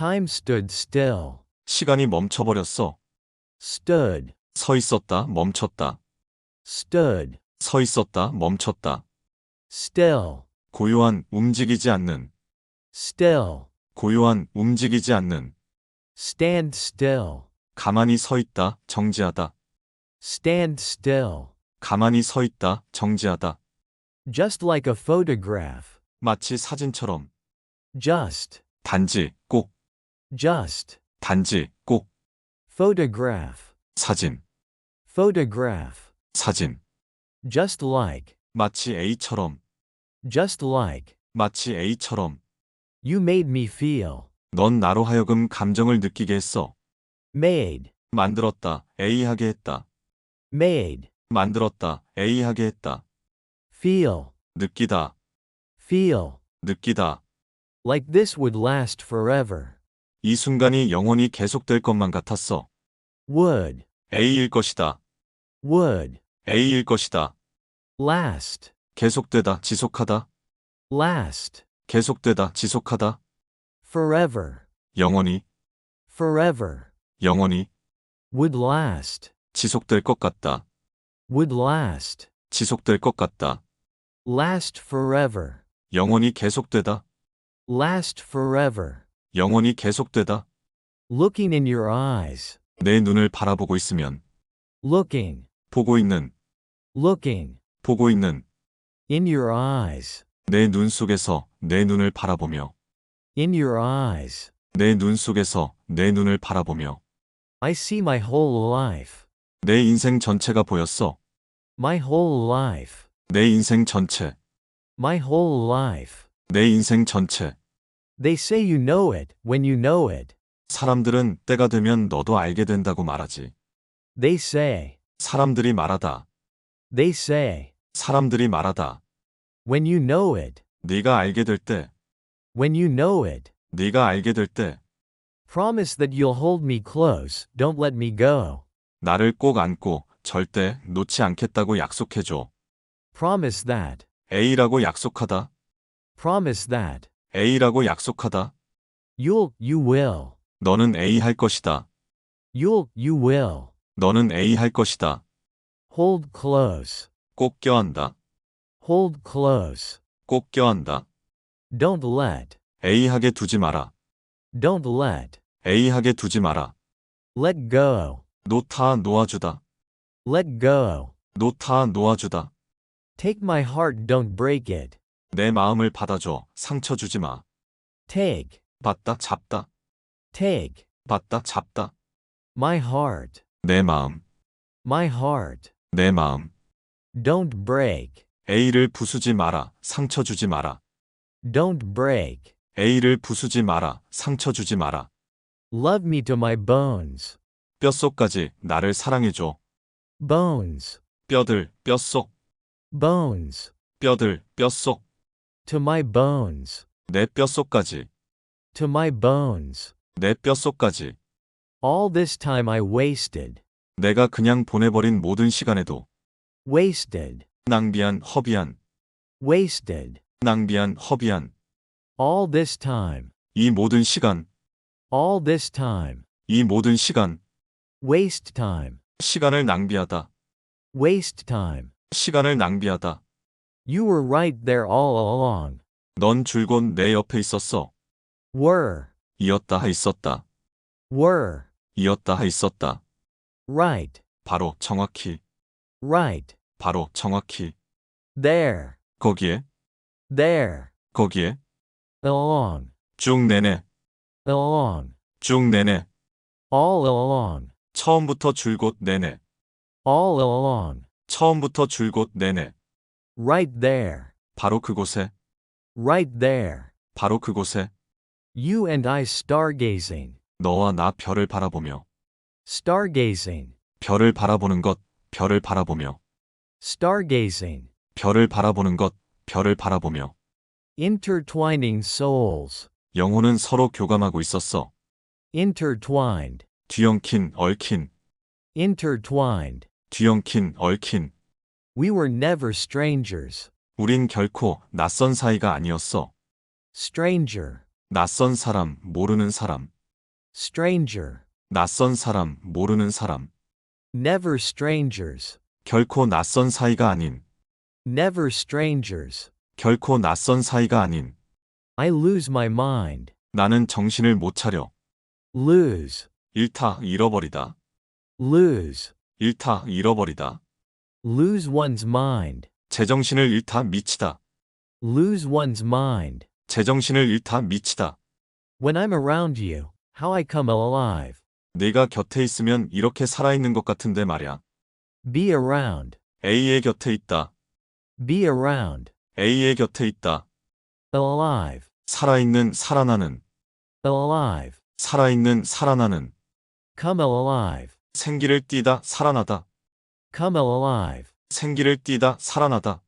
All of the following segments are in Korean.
Time stood still. 시간이 멈춰버렸어. Stood. 서 있었다, 멈췄다. Stood. 서 있었다, 멈췄다. Still. 고요한, 움직이지 않는. Still. 고요한, 움직이지 않는. Stand still. 가만히 서 있다, 정지하다. Stand still. 가만히 서 있다, 정지하다. Just like a photograph. 마치 사진처럼. Just. 단지, 꼭, Just. 단지, 꼭. Photograph. 사진, Photograph. 사진. Just like. 마치 A처럼. Just like. 마치 A처럼. You made me feel. 넌 나로 하여금 감정을 느끼게 했어. Made. 만들었다, A하게 했다. Made. 만들었다, A하게 했다. Feel. 느끼다, Feel. 느끼다. Like this would last forever. 이 순간이 영원히 계속될 것만 같았어. Would. A일 것이다. Would. A일 것이다. Last. 계속되다, 지속하다. Last. 계속되다, 지속하다. Forever. 영원히, Forever. 영원히. Would last. 지속될 것 같다. Would last. 지속될 것 같다. Last forever. 영원히 계속되다. Last forever. 영원히 계속되다. Looking in your eyes. 내 눈을 바라보고 있으면. Looking. 보고 있는, Looking. 보고 있는. In your eyes. 내 눈 속에서 내 눈을 바라보며. In your eyes. 내 눈 속에서 내 눈을 바라보며. I see my whole life. 내 인생 전체가 보였어. My whole life. 내 인생 전체. My whole life. 내 인생 전체. They say you know it when you know it. 사람들은 때가 되면 너도 알게 된다고 말하지. They say. 사람들이 말하다. They say. 사람들이 말하다. When you know it. 네가 알게 될 때, When you know it. 네가 알게 될 때, Promise that you'll hold me close. Don't let me go. 나를 꼭 안고 절대 놓지 않겠다고 약속해줘. Promise that. A라고 약속하다. Promise that. A라고 약속하다. You'll, you will. 너는 A 할 것이다. You'll, you will. 너는 A 할 것이다. Hold close. 꼭 껴안다. Hold close. 꼭 껴안다. Don't let. A 하게 두지 마라. Don't let. A 하게 두지 마라. Let go. 놓다 놓아주다. Let go. 놓다 놓아주다. Take my heart, don't break it. 내 마음을 받아줘. 상처 주지 마. Take. 받다 잡다. Take. 받다 잡다. My heart. 내 마음. My heart. 내 마음. Don't break. A를 부수지 마라. 상처 주지 마라. Don't break. A를 부수지 마라. 상처 주지 마라. Love me to my bones. 뼛속까지 나를 사랑해줘. Bones. 뼈들, 뼛속, Bones. 뼈들, 뼛속. To my bones. 내 뼛속까지. To my bones. 내 뼛속까지. All this time I wasted. 내가 그냥 보내버린 모든 시간에도 Wasted. 낭비한, 허비한, Wasted. 낭비한, 허비한. All this time. 이 모든 시간, All this time. 이 모든 시간, Waste time. 시간을 낭비하다. Waste time. 시간을 낭비하다. You were right there all along. 넌 줄곧 내 옆에 있었어. Were. 이었다 하 있었다. Were. 이었다 하 있었다. Right. 바로 정확히, Right. 바로 정확히. There. 거기에, There. 거기에, Along. 쭉 내내, Along. 쭉 내내. All along. 처음부터 줄곧 내내. All along. 처음부터 줄곧 내내. Right there. 바로 그곳에, Right there. 바로 그곳에. You and I stargazing. 너와 나 별을 바라보며. Stargazing. 별을 바라보는 것, 별을 바라보며. Stargazing. 별을 바라보는 것, 별을 바라보며. Intertwining souls. 영혼은 서로 교감하고 있었어. Intertwined. 뒤엉킨, 얽힌, Intertwined. 뒤엉킨, 얽힌. We were never strangers. 우린 결코 낯선 사이가 아니었어. Stranger. 낯선 사람, 모르는 사람. stranger, 낯선 사람, 모르는 사람. never strangers, 결코 낯선 사이가 아닌. never strangers. 결코 낯선 사이가 아닌. I lose my mind, 나는 정신을 못 차려. lose, 잃다, 잃어버리다. lose, 잃다, 잃어버리다. Lose one's mind, 제정신을 잃다, 미치다. lose one's mind. 제정신을 잃다, 미치다. When I'm around you, how I come alive. 내가 곁에 있으면 이렇게 살아있는 것 같은데 말야. Be around, A의 곁에 있다. be around, A의 곁에 있다. alive, 살아있는, 살아나는. alive, 살아있는, 살아나는. come alive, 생기를 띠다, 살아나다. Come alive. 생기를 띠다, 살아나다.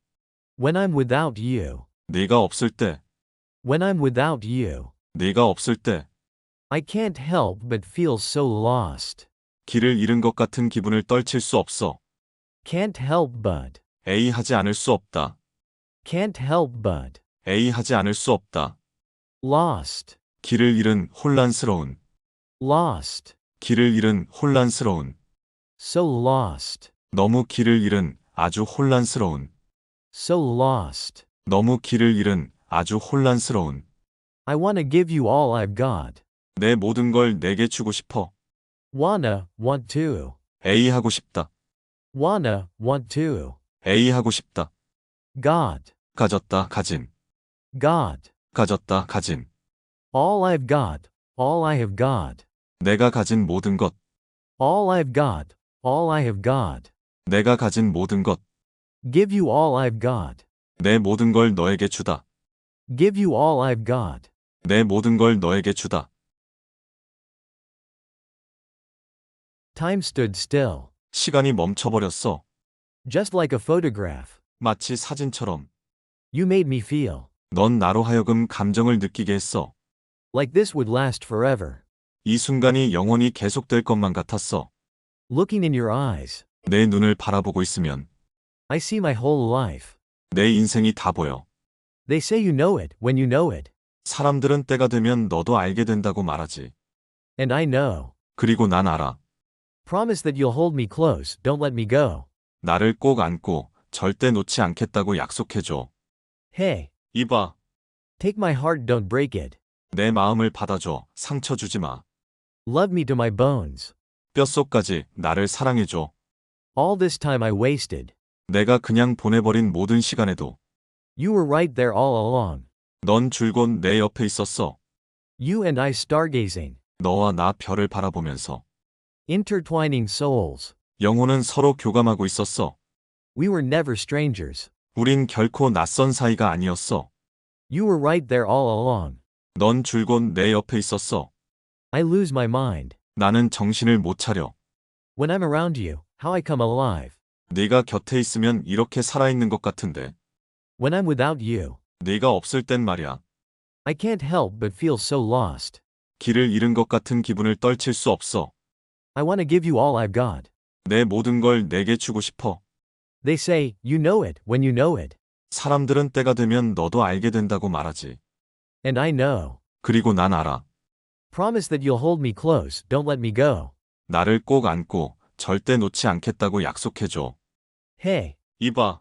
When I'm without you, 내가 없을 때, when I'm without you, 내가 없을 때, I can't help but feel so lost. 길을 잃은 것 같은 기분을 떨칠 수 없어. Can't help but, A 하지 않을 수 없다. can't help but, A 하지 않을 수 없다. lost, 길을 잃은 혼란스러운. lost, 길을 잃은 혼란스러운. so lost, 너무 길을 잃은 아주 혼란스러운. so lost. 너무 길을 잃은 아주 혼란스러운. I want to give you all I've got. 내 모든 걸 내게 주고 싶어. Wanna, want to. A 하고 싶다. Wanna, want to. A 하고 싶다. God, 가졌다, 가진. God. 가졌다, 가진. All I've got, all I have got. 내가 가진 모든 것. All I've got, all I have got. 내가 가진 모든 것. Give you all I've got. 내 모든 걸 너에게 주다. Give you all I've got. 내 모든 걸 너에게 주다. Time stood still, 시간이 멈춰버렸어. just like a photograph. 마치 사진처럼. You made me feel 넌 나로 하여금 감정을 느끼게 했어. like this would last forever. 이 순간이 영원히 계속될 것만 같았어. Looking in your eyes, 내 눈을 바라보고 있으면 I see my whole life. 내 인생이 다 보여. They say you know it when you know it. 사람들은 때가 되면 너도 알게 된다고 말하지. And I know. 그리고 난 알아. Promise that you'll hold me close, don't let me go. 나를 꼭 안고 절대 놓지 않겠다고 약속해줘. Hey, 이봐, take my heart, don't break it. 내 마음을 받아줘. 상처 주지 마. Love me to my bones. 뼛속까지 나를 사랑해줘. All this time I wasted. 내가 그냥 보내버린 모든 시간에도 You were right there all along. 넌 줄곧 내 옆에 있었어. You and I stargazing, 너와 나 별을 바라보면서 intertwining souls. 영혼은 서로 교감하고 있었어. We were never strangers. 우린 결코 낯선 사이가 아니었어. You were right there all along. 넌 줄곧 내 옆에 있었어. I lose my mind. 나는 정신을 못 차려. When I'm around you, how I come alive. 네가 곁에 있으면 이렇게 살아있는 것 같은데. When I'm without you, 네가 없을 땐 말야. I can't help but feel so lost. 길을 잃은 것 같은 기분을 떨칠 수 없어. I want to give you all I've got. 내 모든 걸 내게 주고 싶어. They say, you know it when you know it. 사람들은 때가 되면 너도 알게 된다고 말하지. And I know. 그리고 난 알아. Promise that you'll hold me close, don't let me go. 나를 꼭 안고 절대 놓지 않겠다고 약속해줘. Hey, 이봐,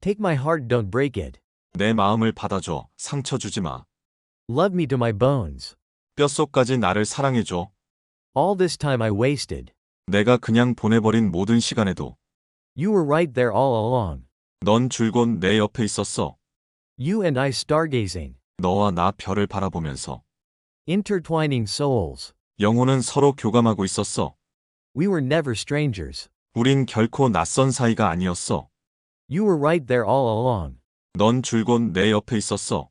take my heart, don't break it. 내 마음을 받아줘. 상처 주지 마. Love me to my bones. 뼛속까지 나를 사랑해줘. All this time I wasted. 내가 그냥 보내버린 모든 시간에도 You were right there all along. 넌 줄곧 내 옆에 있었어. You and I stargazing, 너와 나 별을 바라보면서 intertwining souls. 영혼은 서로 교감하고 있었어. We were never strangers. 우린 결코 낯선 사이가 아니었어. You were right there all along. 넌 줄곧 내 옆에 있었어.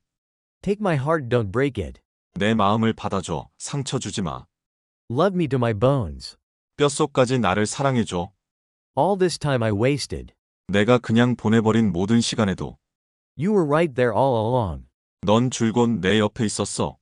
Take my heart, don't break it. 내 마음을 받아줘. 상처 주지 마. Love me to my bones. 뼛속까지 나를 사랑해줘. All this time I wasted. 내가 그냥 보내버린 모든 시간에도 You were right there all along. 넌 줄곧 내 옆에 있었어.